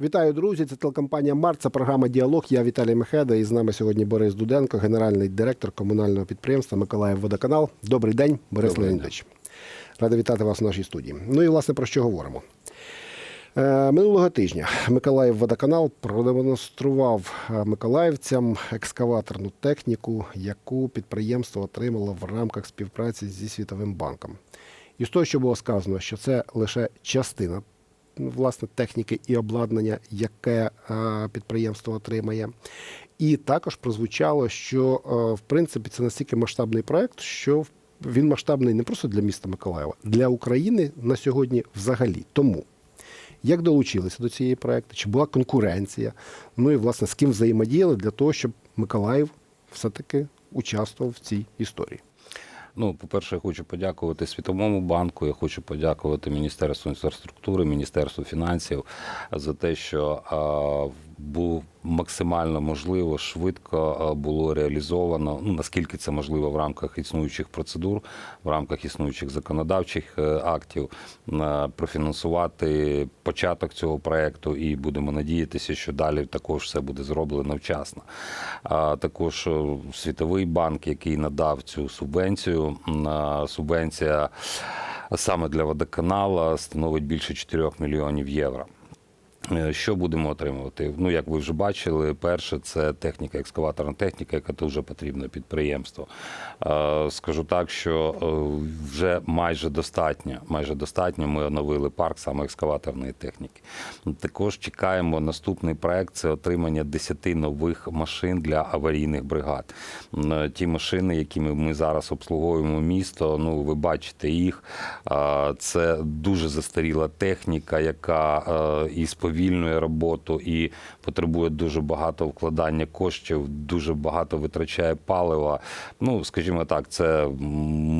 Вітаю, друзі! Це телекомпанія Март, це програма Діалог. Я Віталій Мехеда. І з нами сьогодні Борис Дуденко, генеральний директор комунального підприємства Миколаїв Водоканал. Добрий день, Борис Леонідович. Радий вітати вас в нашій студії. Ну і власне про що говоримо. Е, Минулого тижня Миколаїв Водоканал продемонстрував е, миколаївцям екскаваторну техніку, яку підприємство отримало в рамках співпраці зі Світовим банком. І з того, що було сказано, що це лише частина власне техніки і обладнання, яке е, підприємство отримає. І також прозвучало, що е, в принципі це настільки масштабний проект, що він масштабний не просто для міста Миколаєва, для України на сьогодні взагалі. Тому як долучилися до цієї проекту, чи була конкуренція, ну і власне з ким взаємодіяли для того, щоб Миколаїв все-таки участвував в цій історії. Ну, по-перше, я хочу подякувати Світовому банку. Я хочу подякувати Міністерству інфраструктури, Міністерству фінансів за те, що був максимально можливо швидко було реалізовано. Ну наскільки це можливо в рамках існуючих процедур, в рамках існуючих законодавчих е, актів, профінансувати початок цього проекту, і будемо надіятися, що далі також все буде зроблено вчасно. Також е, Світовий банк, який надав цю субвенцію. Субвенція саме для водоканала становить більше 4 мільйонів євро. Е, Що будемо отримувати? Ну, як ви вже бачили, перше це техніка, екскаваторна техніка, яка дуже потрібна підприємству. Е, Скажу так, що е, вже майже достатньо. Майже достатньо. Ми оновили парк саме екскаваторної техніки. Також чекаємо наступний проект це отримання 10 нових машин для аварійних бригад. Ті машини, якими ми зараз обслуговуємо місто. Ну, ви бачите їх. Це дуже застаріла техніка, яка е, і сповільнює роботу, і потребує дуже багато вкладання коштів, дуже багато витрачає палива. Ну, скажімо так, це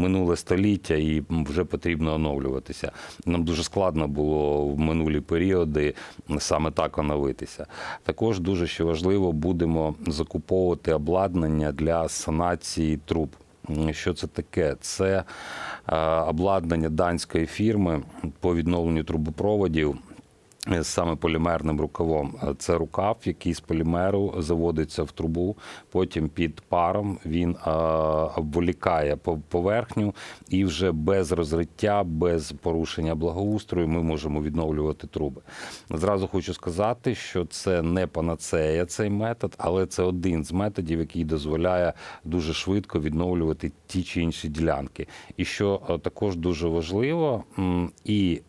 минуле століття, і вже потрібно оновлюватися. Нам дуже складно було в минулі періоди саме так оновитися. Також дуже ще важливо будемо закуповувати обладнання для санації труб. Що це таке? Це е, обладнання данської фірми по відновленню трубопроводів. Саме полімерним рукавом. Е, Це рукав, який з полімеру заводиться в трубу. Потім під паром він е, обволікає поверхню, і вже без розриття, без порушення благоустрою ми можемо відновлювати труби. Зразу хочу сказати, що це не панацея цей метод, але це один з методів, який дозволяє дуже швидко відновлювати ті чи інші ділянки. І що е, також дуже важливо, і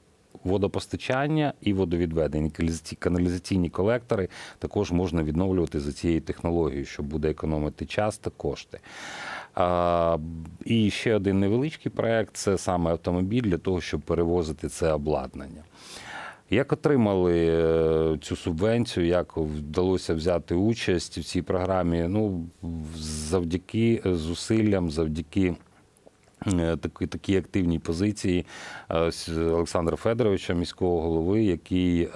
водопостачання і водовідведення, каналізаційні колектори також можна відновлювати за цією технологією, що буде економити час та кошти. А, і ще один невеличкий проект це саме автомобіль для того, щоб перевозити це обладнання. Як отримали е, цю субвенцію, як вдалося взяти участь в цій програмі? Ну, завдяки зусиллям, завдяки е, такі, такій активній позиції е, Олександра Федоровича, міського голови, який е,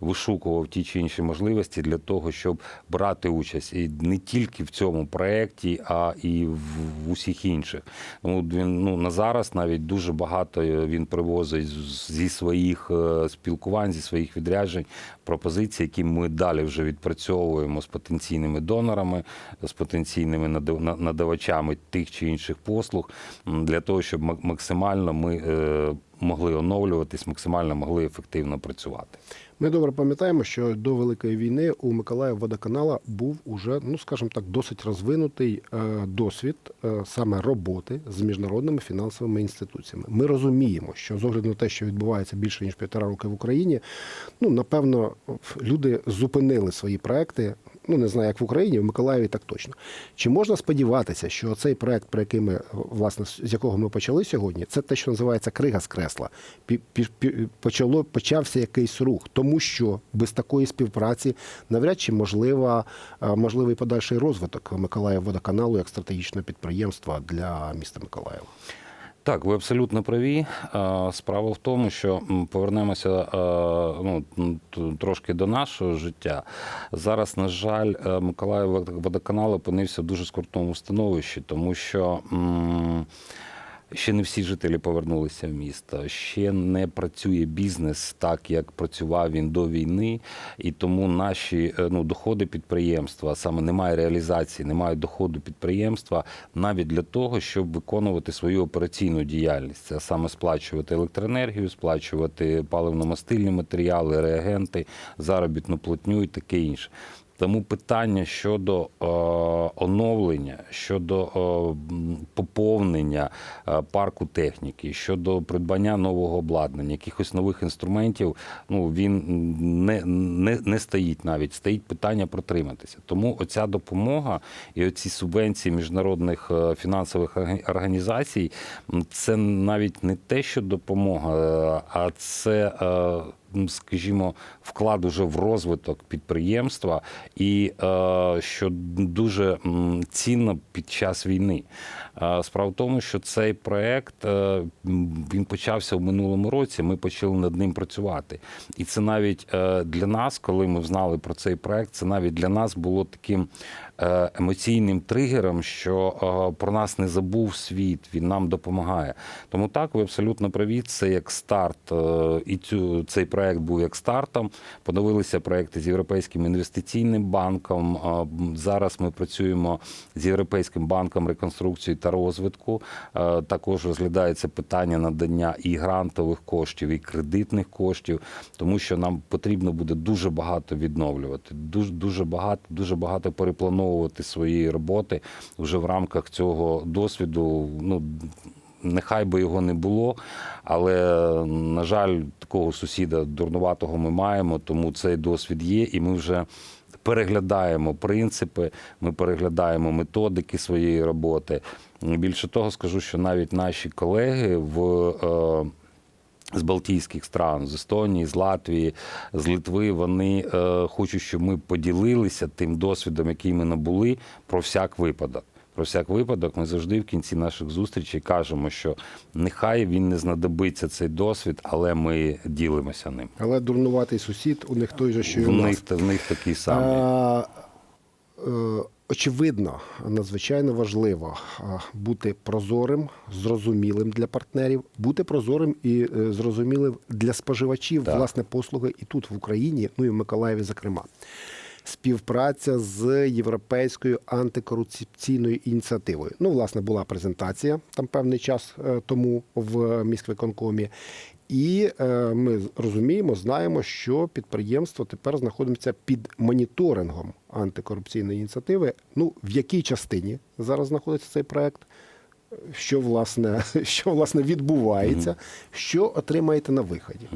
вишукував ті чи інші можливості для того, щоб брати участь і не тільки в цьому проєкті, а і в, усіх інших. Ну, він ну на зараз навіть дуже багато він привозить зі своїх спілкувань, зі своїх відряджень пропозиції, які ми далі вже відпрацьовуємо з потенційними донорами, з потенційними надав- надавачами тих чи інших послуг, для того, щоб максимально ми е, могли оновлюватись, максимально могли ефективно працювати. Ми добре пам'ятаємо, що до Великої війни у Миколаїв водоканала був уже, ну скажімо так, досить розвинутий е, досвід е, саме роботи з міжнародними фінансовими інституціями. Ми розуміємо, що з огляду на те, що відбувається більше ніж півтора роки в Україні, ну напевно, люди зупинили свої проекти. Ну, не знаю, як в Україні, в Миколаєві так точно. Чи можна сподіватися, що цей проект, про який ми власне з якого ми почали сьогодні, це те, що називається крига з кресла. Почало почався якийсь рух, тому що без такої співпраці навряд чи можлива е, можливий подальший розвиток Миколаїв водоканалу як стратегічного підприємства для міста Миколаєва. Так, ви абсолютно праві. Справа в тому, що повернемося ну, трошки до нашого життя. Зараз, на жаль, е, Миколаїв водоканал опинився в дуже скрутному становищі, тому що. Ще не всі жителі повернулися в місто. Ще не працює бізнес так, як працював він до війни, і тому наші е, ну, доходи підприємства саме немає реалізації, немає доходу підприємства навіть для того, щоб виконувати свою операційну діяльність. Це саме сплачувати електроенергію, сплачувати паливно-мастильні матеріали, реагенти, заробітну платню і таке інше. Тому питання щодо е, оновлення, щодо е, поповнення е, парку техніки, щодо придбання нового обладнання, якихось нових інструментів, ну він не, не, не стоїть навіть. Стоїть питання протриматися. Тому оця допомога і оці субвенції міжнародних фінансових організацій це навіть не те, що допомога, а це. Скажімо, вклад уже в розвиток підприємства, і е, що дуже цінно під час війни. Е, Справа в тому, що цей проект е, він почався в минулому році. Ми почали над ним працювати. І це навіть для нас, коли ми знали про цей проект, це навіть для нас було таким емоційним тригером, що е, про нас не забув світ, він нам допомагає. Тому так, ви абсолютно праві. Це як старт, е, і цю цей проект був як стартом. Подивилися проекти з Європейським інвестиційним банком. Е, Зараз ми працюємо з Європейським банком реконструкції та розвитку. Е, Також розглядається питання надання і грантових коштів, і кредитних коштів, тому що нам потрібно буде дуже багато відновлювати, дуже дуже багато, дуже багато переплановувати свої роботи вже в рамках цього досвіду. Ну нехай би його не було, але на жаль, такого сусіда дурнуватого ми маємо, тому цей досвід є, і ми вже. Переглядаємо принципи, ми переглядаємо методики своєї роботи. Більше того, скажу, що навіть наші колеги в е, з Балтійських стран, з Естонії, з Латвії, з Литви, вони е, хочуть, щоб ми поділилися тим досвідом, який ми набули, про всяк випадок. Про всяк випадок ми завжди в кінці наших зустрічей кажемо, що нехай він не знадобиться цей досвід, але ми ділимося ним. Але дурнуватий сусід у них той же, що В у нас. них, в них такий самий. А, е, очевидно, надзвичайно важливо бути прозорим, зрозумілим для партнерів, бути прозорим і е, зрозумілим для споживачів Так. власне послуги і тут в Україні, ну і в Миколаєві, зокрема. Співпраця з європейською антикорупційною ініціативою. Ну, власне, була презентація там певний час е, тому в міськвиконкомі. І е, ми розуміємо, знаємо, що підприємство тепер знаходиться під моніторингом антикорупційної ініціативи. Ну, в якій частині зараз знаходиться цей проект? Що власне, що власне відбувається, що отримаєте на виході?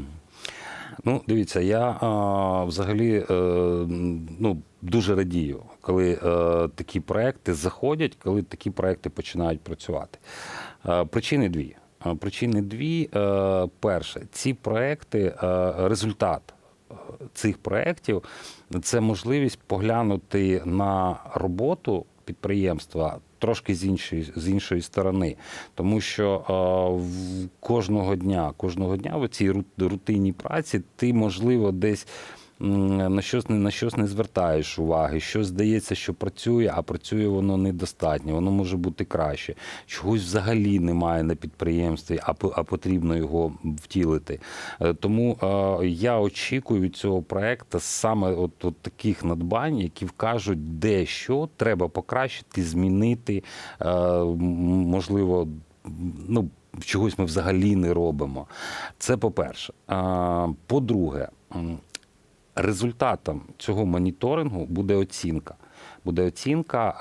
Ну, дивіться, я а, взагалі е, ну, дуже радію, коли е, такі проекти заходять, коли такі проекти починають працювати. Е, причини дві. Е, Причини дві. Е, перше, ці проекти, е, результат цих проєктів це можливість поглянути на роботу підприємства трошки з іншої, з іншої сторони. Тому що е, кожного дня, кожного дня в цій рутинній праці ти, можливо, десь. На щось не на щось не звертаєш уваги, щось здається, що працює, а працює воно недостатньо, воно може бути краще. Чогось взагалі немає на підприємстві, а а потрібно його втілити. Е, Тому е, я очікую цього проекту саме от, от таких надбань, які вкажуть, де що треба покращити, змінити, е, можливо, ну. Чогось ми взагалі не робимо. Це по-перше. По-друге, результатом цього моніторингу буде оцінка. Буде оцінка,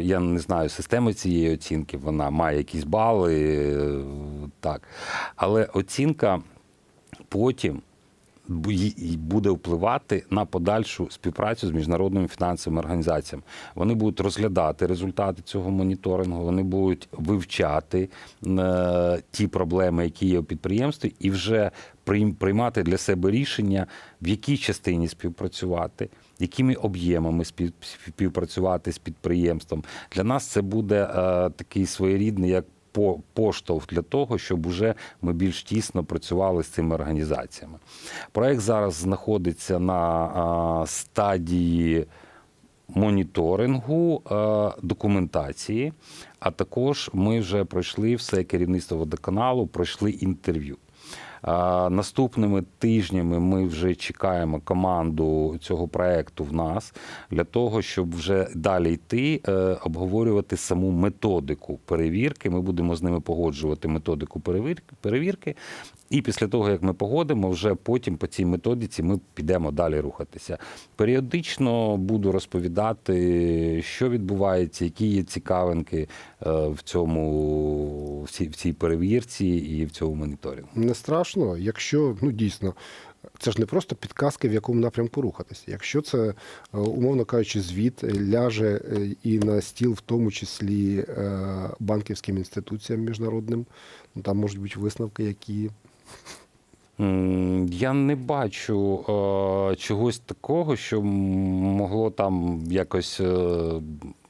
я не знаю, системи цієї оцінки, вона має якісь бали, е, так. Але оцінка потім буде впливати на подальшу співпрацю з міжнародними фінансовими організаціями. Вони будуть розглядати результати цього моніторингу, вони будуть вивчати е, ті проблеми, які є у підприємстві, і вже приймати для себе рішення, в якій частині співпрацювати. Якими об'ємами спів- співпрацювати з підприємством для нас це буде е, такий своєрідний як поштовх для того, щоб уже ми більш тісно працювали з цими організаціями. Проект зараз знаходиться на стадії моніторингу документації. А також ми вже пройшли все керівництво водоканалу, пройшли інтерв'ю. Наступними тижнями ми вже чекаємо команду цього проекту в нас для того, щоб вже далі йти, е, обговорювати саму методику перевірки. Ми будемо з ними погоджувати методику перевірки. І після того, як ми погодимо, вже потім по цій методиці ми підемо далі рухатися. Періодично буду розповідати, що відбувається, які є цікавинки е, в цьому в цій, перевірці і в цьому моніторингу. Не страшно, якщо ну дійсно. Це ж не просто підказки, в якому напрямку рухатися. Якщо це, е, умовно кажучи, звіт ляже е, і на стіл, в тому числі банківським інституціям міжнародним, ну там можуть бути висновки, які Я не бачу е, чогось такого, що могло там якось е,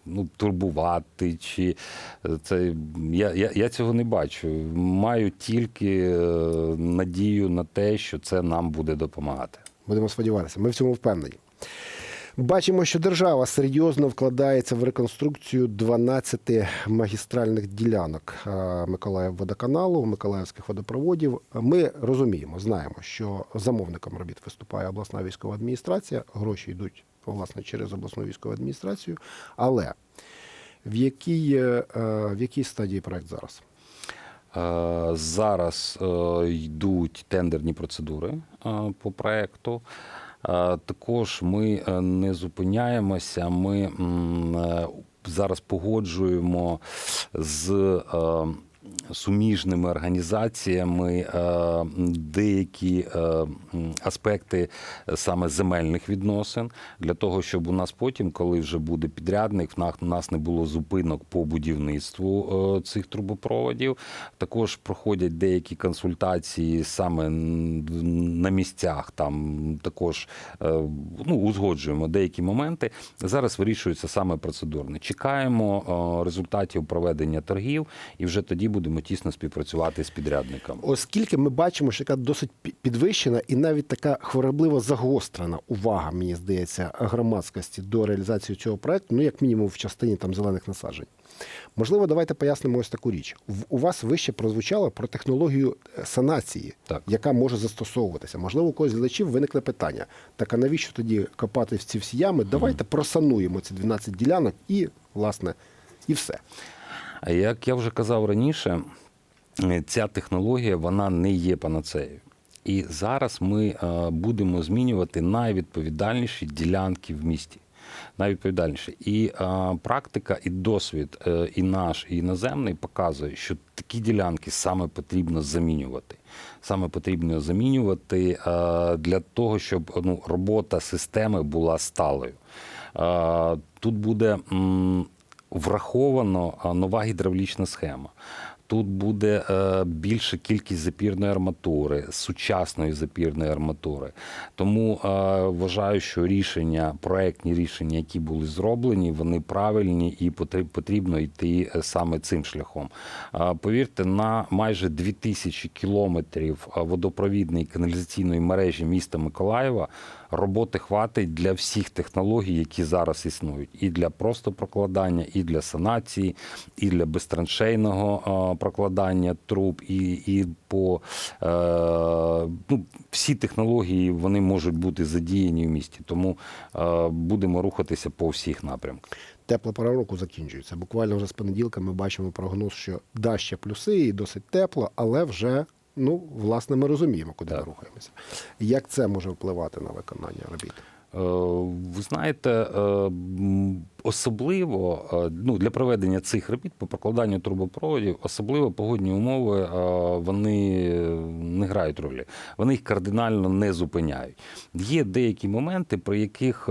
ну, турбувати. Чи е, це я, я, я цього не бачу. Маю тільки е, надію на те, що це нам буде допомагати. будемо сподіватися, ми в цьому впевнені. Бачимо, що держава серйозно вкладається в реконструкцію 12 магістральних ділянок е, Миколаїв-водоканалу, Миколаївських водопроводів. Ми розуміємо, знаємо, що замовником робіт виступає обласна військова адміністрація. Гроші йдуть власне через обласну військову адміністрацію. Але в якій, е, в якій стадії проект зараз? Е, Зараз е, йдуть тендерні процедури е, по проекту. Е, Також ми е, не зупиняємося. Ми е, зараз погоджуємо з суміжними організаціями е, деякі е, аспекти саме земельних відносин для того, щоб у нас потім, коли вже буде підрядник, в нас- не було зупинок по будівництву е, цих трубопроводів. Також проходять деякі консультації саме на місцях. Там також ну, узгоджуємо деякі моменти. Зараз вирішується саме процедурне. Чекаємо результатів проведення торгів, і вже тоді будемо тісно співпрацювати з підрядником. Оскільки ми бачимо, що така досить підвищена і навіть така хворобливо загострена увага, мені здається, громадськості до реалізації цього проекту, ну як мінімум в частині там зелених насаджень. Можливо, давайте пояснимо ось таку річ. У вас вище прозвучало про технологію е, санації, Так. яка може застосовуватися. Можливо, у когось глядачів виникне питання: так а навіщо тоді копати в ці всі ями? Давайте просануємо ці 12 ділянок і, власне, і все. А Як я вже казав раніше, е, ця технологія вона не є панацеєю. І зараз ми е, будемо змінювати найвідповідальніші ділянки в місті. Найвідповідальніші. І е, практика, і досвід, і наш, і іноземний показує, що такі ділянки саме потрібно замінювати. Саме потрібно замінювати е, для того, щоб ну, робота системи була сталою. Е, Тут буде м, враховано нова гідравлічна схема. Тут буде е, більша кількість запірної арматури, сучасної запірної арматури. Тому е, вважаю, що рішення, проектні рішення, які були зроблені, вони правильні і потріб- потрібно йти е, саме цим шляхом. Повірте, на майже 2000 кілометрів водопровідної каналізаційної мережі міста Миколаєва роботи хватить для всіх технологій, які зараз існують, і для просто прокладання, і для санації, і для безтраншейного прокладання труб, і, і по е, ну, всі технології вони можуть бути задіяні в місті. Тому е, будемо рухатися по всіх напрямках. Тепла пора року закінчується. Буквально вже з понеділка ми бачимо прогноз, що да, ще плюси і досить тепло, але вже, ну, власне, ми розуміємо, куди ми рухаємося. Як це може впливати на виконання робіт? Е, Ви знаєте, е, особливо е, ну, для проведення цих робіт по прокладанню трубопроводів, особливо погодні умови вони не грають ролі. Вони їх кардинально не зупиняють. Є деякі моменти, при яких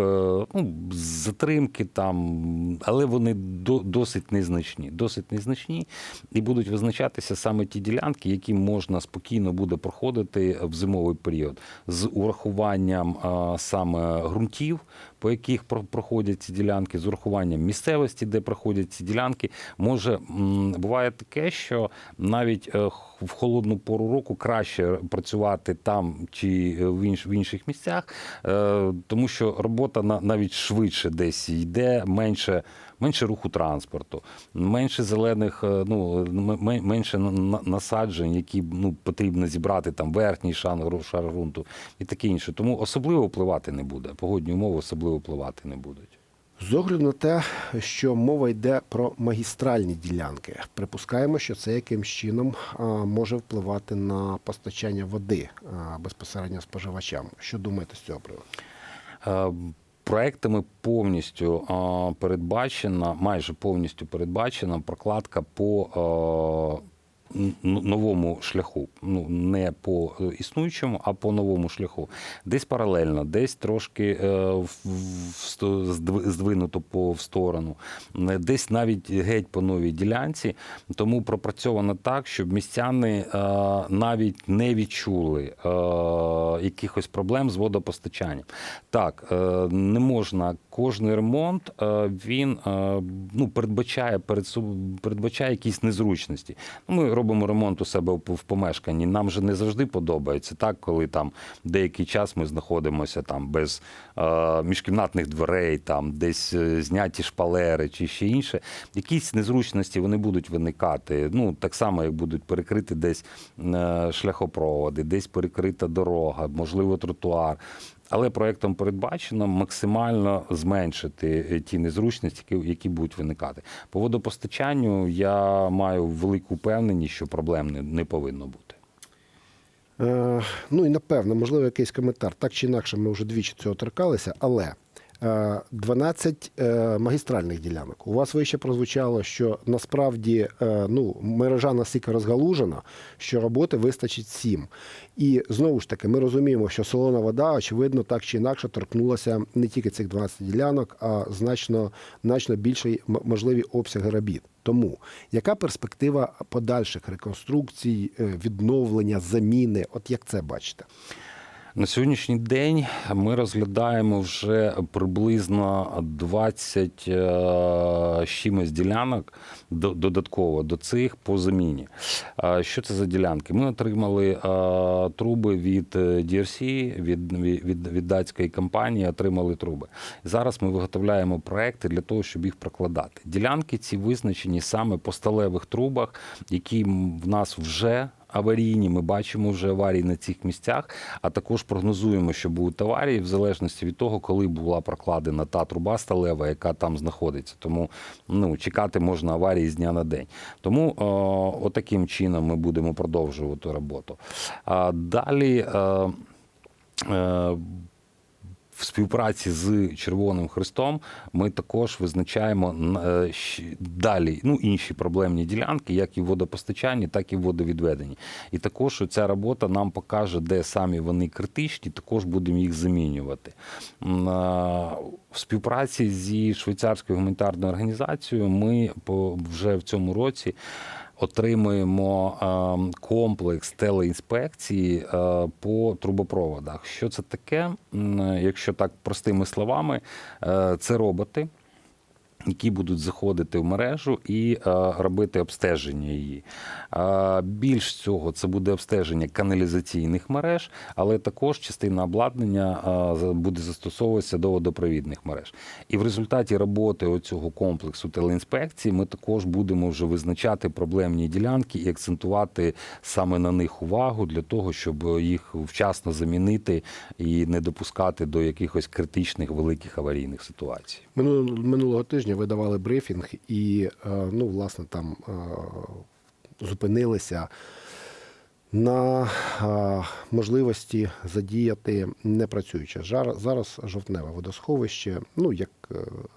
ну, затримки там, але вони до- досить незначні. Досить незначні і будуть визначатися саме ті ділянки, які можна спокійно буде проходити в зимовий період з урахуванням саме ґрунтів, по яких про- проходять ці ділянки, з урахуванням місцевості, де проходять ці ділянки, може буває таке, що навіть е, в холодну пору року краще працювати там чи е, в, інш, в інших місцях, е, тому що робота на, навіть швидше десь йде, менше, менше руху транспорту, менше зелених, е, ну менше на- на- насаджень, які ну, потрібно зібрати там верхній шар, шар ґрунту і таке інше. Тому особливо впливати не буде. Погодні умови особливо впливати не будуть. З огляду на те, що мова йде про магістральні ділянки, припускаємо, що це якимсь чином може впливати на постачання води безпосередньо споживачам. Що думаєте з цього приводу? Проектами повністю передбачена, майже повністю передбачена прокладка по новому шляху. Ну не по е, існуючому, а по новому шляху. Десь паралельно, десь трошки е, здвинуто по в сторону, е, десь навіть геть по новій ділянці. Тому пропрацьовано так, щоб містяни навіть не відчули якихось проблем з водопостачанням. Так, не можна кожний ремонт, е, він е, ну, передбачає перед передбачає якісь незручності. Ми робимо ремонт у себе в помешканні. Нам же не завжди подобається так, коли там деякий час ми знаходимося там без е, міжкімнатних дверей, там десь зняті шпалери чи ще інше. Якісь незручності вони будуть виникати. Ну так само, як будуть перекриті десь шляхопроводи, десь перекрита дорога, можливо, тротуар. Але проектом передбачено максимально зменшити е, ті незручності, які, будуть виникати. По водопостачанню я маю велику впевненість, що проблем не, не повинно бути. Е, ну і напевно, можливо, якийсь коментар. Так чи інакше, ми вже двічі цього торкалися, але 12 е, магістральних ділянок. У вас вище прозвучало, що насправді е, ну, мережа настільки розгалужена, що роботи вистачить 7. І знову ж таки, ми розуміємо, що солона вода, очевидно, так чи інакше торкнулася не тільки цих 12 ділянок, а значно, значно більший можливі обсяги робіт. Тому яка перспектива подальших реконструкцій, е, відновлення, заміни? От як це бачите? На сьогоднішній день ми розглядаємо вже приблизно 20 е, чимось ділянок до- додатково до цих по заміні. Що це за ділянки? Ми отримали е, труби від е, DRC, від, від, від датської компанії, отримали труби. Зараз ми виготовляємо проекти для того, щоб їх прокладати. Ділянки ці визначені саме по сталевих трубах, які в нас вже аварійні. Ми бачимо вже аварії на цих місцях, а також прогнозуємо, що будуть аварії в залежності від того, коли була прокладена та труба сталева, яка там знаходиться. Тому ну, чекати можна аварії з дня на день. Тому о, отаким чином ми будемо продовжувати роботу. А далі. Е, е, в співпраці з Червоним Хрестом ми також визначаємо е, далі ну, інші проблемні ділянки, як і в водопостачанні, так і в водовідведенні. І також ця робота нам покаже, де самі вони критичні, також будемо їх замінювати. В співпраці зі швейцарською гуманітарною організацією ми вже в цьому році отримуємо комплекс телеінспекції по трубопроводах. Що це таке? Якщо так простими словами, е, це роботи. Які будуть заходити в мережу і е, робити обстеження її. Е, більш цього це буде обстеження каналізаційних мереж, але також частина обладнання е, буде застосовуватися до водопровідних мереж. І в результаті роботи оцього комплексу телеінспекції ми також будемо вже визначати проблемні ділянки і акцентувати саме на них увагу для того, щоб їх вчасно замінити і не допускати до якихось критичних великих аварійних ситуацій. Минулого, минулого тижня видавали брифінг і, е, ну, власне, там е, зупинилися на е, можливості задіяти непрацююче. Зараз жовтневе водосховище, ну, як е,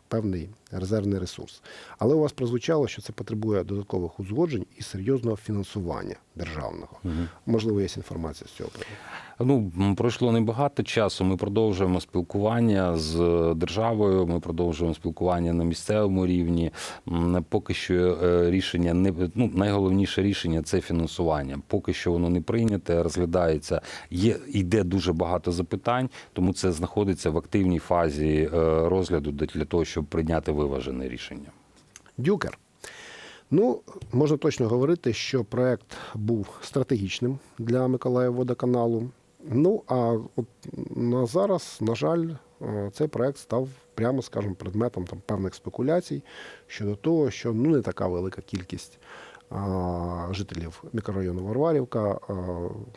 певний резервний ресурс. Але у вас прозвучало, що це потребує додаткових узгоджень і серйозного фінансування державного. Можливо, є інформація з цього приводу. Ну, пройшло небагато часу. Ми продовжуємо спілкування з державою. Ми продовжуємо спілкування на місцевому рівні. Поки що е, рішення не ну, найголовніше рішення це фінансування. Поки що воно не прийняте, розглядається. Є йде дуже багато запитань, тому це знаходиться в активній фазі е, розгляду буде для того, щоб прийняти виважене рішення. Дюкер. Ну, можна точно говорити, що проект був стратегічним для Миколаївводоканалу. Ну, а от на зараз, на жаль, е, цей проект став, прямо скажемо, предметом там, певних спекуляцій щодо того, що ну, не така велика кількість жителів мікрорайону Варварівка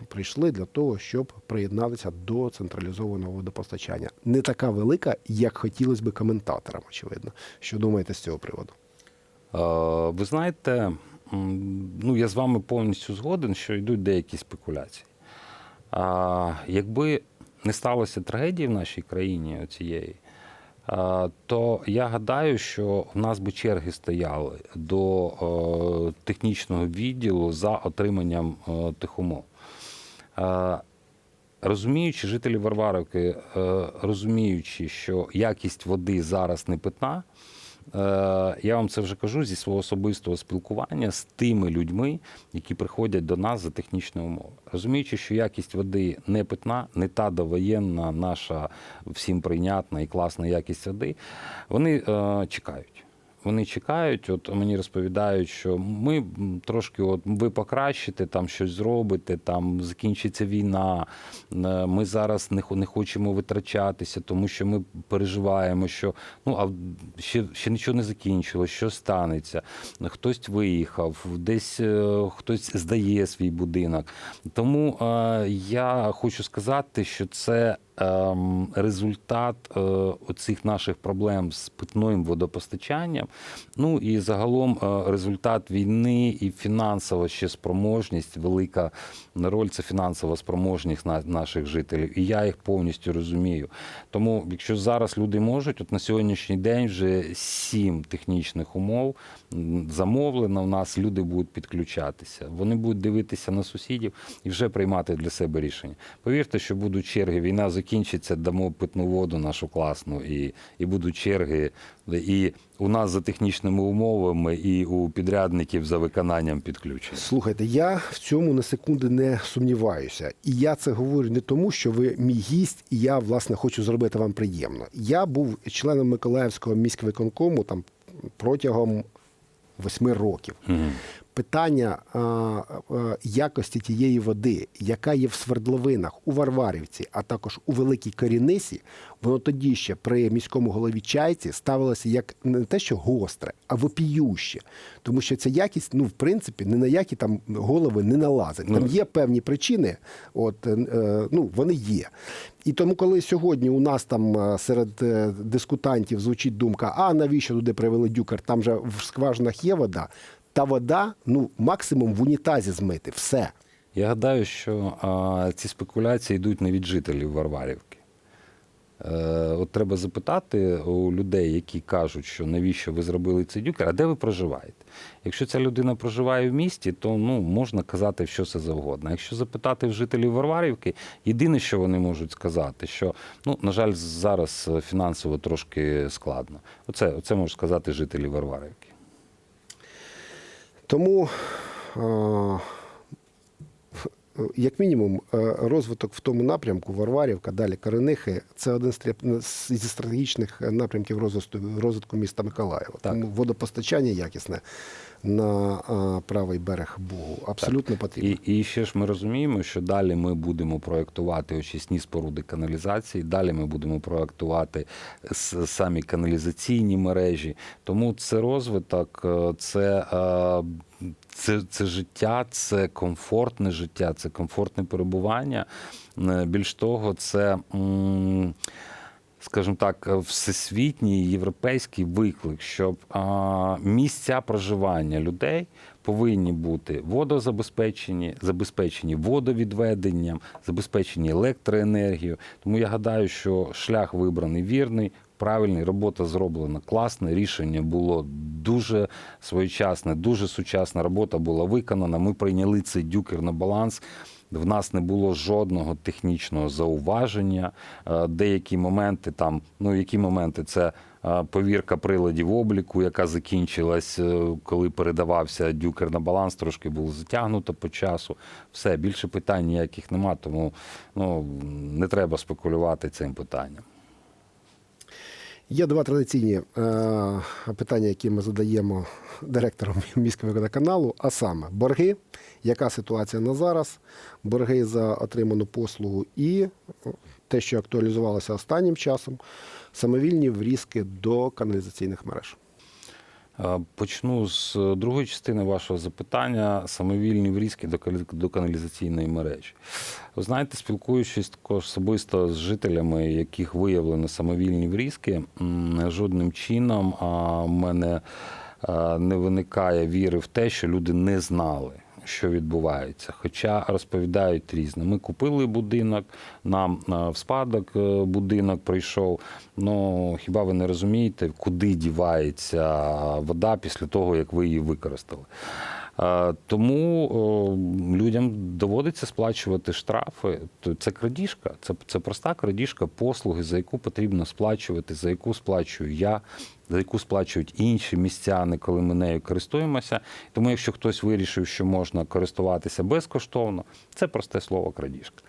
прийшли для того, щоб приєднатися до централізованого водопостачання. Не така велика, як хотілося би коментаторам, очевидно. Що думаєте з цього приводу? Ви знаєте, ну я з вами повністю згоден, що йдуть деякі спекуляції. Якби не сталося трагедії в нашій країні оцієї, то я гадаю, що в нас би черги стояли до е, технічного відділу за отриманням е, тих умов. Розуміючи, жителі Варварівки, е, розуміючи, що якість води зараз не питна, я вам це вже кажу зі свого особистого спілкування з тими людьми, які приходять до нас за технічні умови. Розуміючи, що якість води не питна, не та довоєнна, наша всім прийнятна і класна якість води, вони е, чекають. Вони чекають, от мені розповідають, що ми трошки, от ви покращите, там щось зробите, там закінчиться війна. е, Ми зараз не, не хочемо витрачатися, тому що ми переживаємо, що ну а ще, ще нічого не закінчилось, що станеться. Хтось виїхав, десь е, хтось здає свій будинок. Тому е, я хочу сказати, що це результат е, оцих наших проблем з питним водопостачанням. Ну і загалом е, результат війни і фінансова ще спроможність, велика роль це фінансова спроможність на- наших жителів. І я їх повністю розумію. Тому, якщо зараз люди можуть, от на сьогоднішній день вже сім технічних умов замовлено. У нас люди будуть підключатися. Вони будуть дивитися на сусідів і вже приймати для себе рішення. Повірте, що будуть черги. Війна закінчиться, дамо питну воду нашу класну, і, і будуть черги. І у нас за технічними умовами, і у підрядників за виконанням підключення. Слухайте, я в цьому на секунди не сумніваюся. І я це говорю не тому, що ви мій гість, і я, власне, хочу зробити вам приємно. Я був членом Миколаївського міськвиконкому там протягом восьми років. Питання а, а, якості тієї води, яка є в свердловинах у Варварівці, а також у Великій Корінисі, воно тоді ще при міському голові Чайці ставилося як не те, що гостре, а вопіюще. Тому що ця якість, ну, в принципі, ні на які там голови не налазить. Там Ну. є певні причини, от, е, ну, вони є. І тому, коли сьогодні у нас там е, серед е, дискутантів звучить думка, а навіщо туди привели дюкер, там же в скважинах є вода, та вода, ну, максимум в унітазі змити, все. Я гадаю, що а, ці спекуляції йдуть не від жителів Варварівки. Е, от треба запитати у людей, які кажуть, що навіщо ви зробили цей дюкер, а де ви проживаєте? Якщо ця людина проживає в місті, то ну, можна казати що це завгодно. Якщо запитати в жителів Варварівки, єдине, що вони можуть сказати, що, ну, на жаль, зараз фінансово трошки складно. Оце, оце можуть сказати жителі Варварівки. Тому, е, як мінімум, е, розвиток в тому напрямку Варварівка, далі Коренихи, це один зі стратегічних напрямків розвитку, розвитку міста Миколаєва. Так. Тому водопостачання якісне на е, правий берег Бугу абсолютно потрібно. І, і ще ж ми розуміємо, що далі ми будемо проектувати очисні споруди каналізації, далі ми будемо проектувати самі каналізаційні мережі. Тому це розвиток, е, це, е, це, це життя, це комфортне життя, це комфортне перебування. Е, Більш того, це. скажімо так, всесвітній європейський виклик, щоб місця проживання людей повинні бути водозабезпечені, забезпечені водовідведенням, забезпечені електроенергією. Тому я гадаю, що шлях вибраний вірний. Правильний, робота зроблена класна, рішення було дуже своєчасне, дуже сучасна робота була виконана. Ми прийняли цей дюкер на баланс. В нас не було жодного технічного зауваження. Е, Деякі моменти там, ну які моменти, це е, повірка приладів обліку, яка закінчилась, е, коли передавався дюкер на баланс, трошки було затягнуто по часу. Все, більше питань ніяких нема, тому ну, не треба спекулювати цим питанням. Є два традиційні е, питання, які ми задаємо директорам міського водоканалу, а саме борги, яка ситуація на зараз, борги за отриману послугу і те, що актуалізувалося останнім часом, самовільні врізки до каналізаційних мереж. Е, Почну з другої частини вашого запитання: самовільні врізки до каналізаційної мережі. Ви знаєте, спілкуючись також особисто з жителями, яких виявлено самовільні врізки, жодним чином в мене е, не виникає віри в те, що люди не знали. Що відбувається, хоча розповідають різне. Ми купили будинок, нам е, в спадок е, будинок прийшов. Ну хіба ви не розумієте, куди дівається вода після того, як ви її використали? Е, Тому людям доводиться сплачувати штрафи. Це крадіжка, це, це проста крадіжка послуги, за яку потрібно сплачувати, за яку сплачую я, за яку сплачують інші містяни, коли ми нею користуємося. Тому, якщо хтось вирішив, що можна користуватися безкоштовно, це просте слово крадіжка.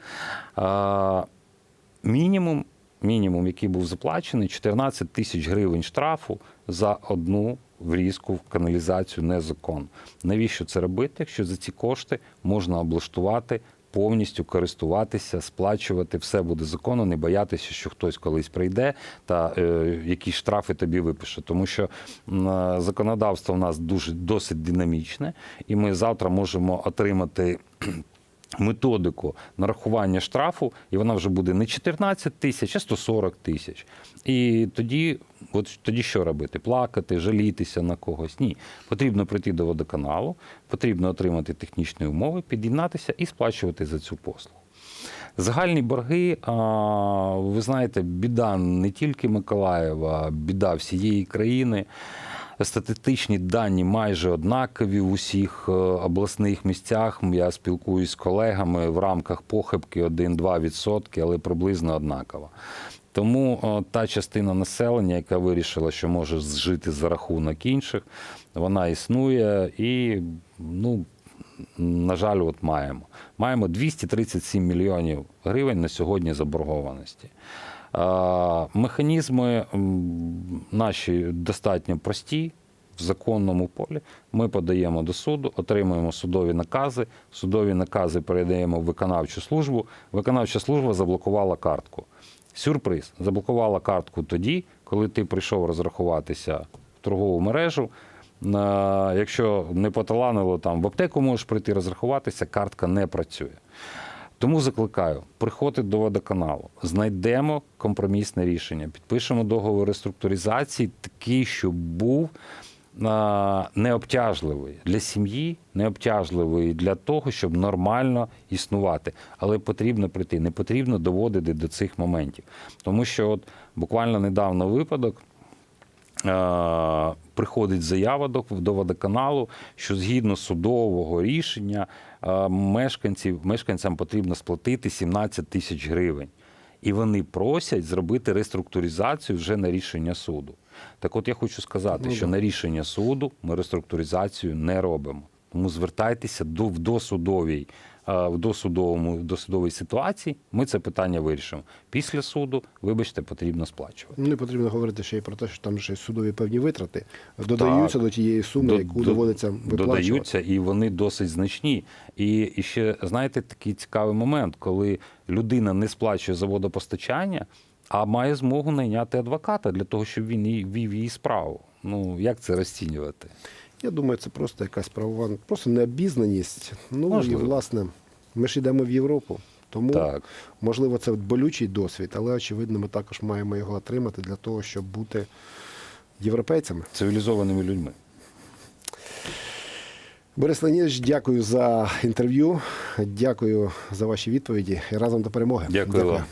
Мінімум, мінімум, який був заплачений, 14 тисяч гривень штрафу за одну врізку в каналізацію незаконно. Навіщо це робити, якщо за ці кошти можна облаштувати? Повністю користуватися, сплачувати, все буде законно, не боятися, що хтось колись прийде та е, якісь штрафи тобі випише. Тому що е, законодавство в нас дуже досить динамічне, і ми завтра можемо отримати методику нарахування штрафу, і вона вже буде не 14 тисяч, а 140 тисяч. І тоді, от тоді що робити? Плакати, жалітися на когось? Ні. Потрібно прийти до водоканалу, потрібно отримати технічні умови, під'єднатися і сплачувати за цю послугу. Загальні борги, ви знаєте, біда не тільки Миколаєва, біда всієї країни. Статистичні дані майже однакові в усіх е, обласних місцях. Я спілкуюсь з колегами в рамках похибки 1-2%, але приблизно однакова. Тому е, та частина населення, яка вирішила, що може жити за рахунок інших, вона існує і, ну, на жаль, от маємо. Маємо 237 мільйонів гривень на сьогодні заборгованості. Механізми наші достатньо прості. В законному полі ми подаємо до суду, отримуємо судові накази. Судові накази передаємо в виконавчу службу. Виконавча служба заблокувала картку. Сюрприз заблокувала картку тоді, коли ти прийшов розрахуватися в торгову мережу. Якщо не поталанило, там в аптеку можеш прийти розрахуватися, картка не працює. Тому закликаю, приходьте до водоканалу, знайдемо компромісне рішення, підпишемо договор реструктуризації, такий, щоб був необтяжливий для сім'ї, необтяжливий для того, щоб нормально існувати. Але потрібно прийти, не потрібно доводити до цих моментів. Тому що от буквально недавно випадок. Приходить заява до, до водоканалу, що згідно судового рішення мешканців, мешканцям потрібно сплатити 17 тисяч гривень. І вони просять зробити реструктуризацію вже на рішення суду. Так от я хочу сказати, Ну, що да. на рішення суду ми реструктуризацію не робимо. Тому звертайтеся до в досудовій, в досудовому в досудовій ситуації. Ми це питання вирішимо. Після суду, вибачте, потрібно сплачувати. Не потрібно говорити ще й про те, що там ще судові певні витрати додаються до тієї суми, До- яку до- доводиться виплачувати. Додаються, і вони досить значні. І, і ще знаєте такий цікавий момент, коли людина не сплачує за водопостачання, а має змогу найняти адвоката для того, щоб він вів її справу. Ну як це розцінювати? Я думаю, це просто якась правова, просто необізнаність. Ну Можливо. і власне, ми ж йдемо в Європу. Тому Так. можливо це болючий досвід, але очевидно, ми також маємо його отримати для того, щоб бути європейцями. Цивілізованими людьми. Борис Леонідович, дякую за інтерв'ю. Дякую за ваші відповіді і разом до перемоги. Дякую вам.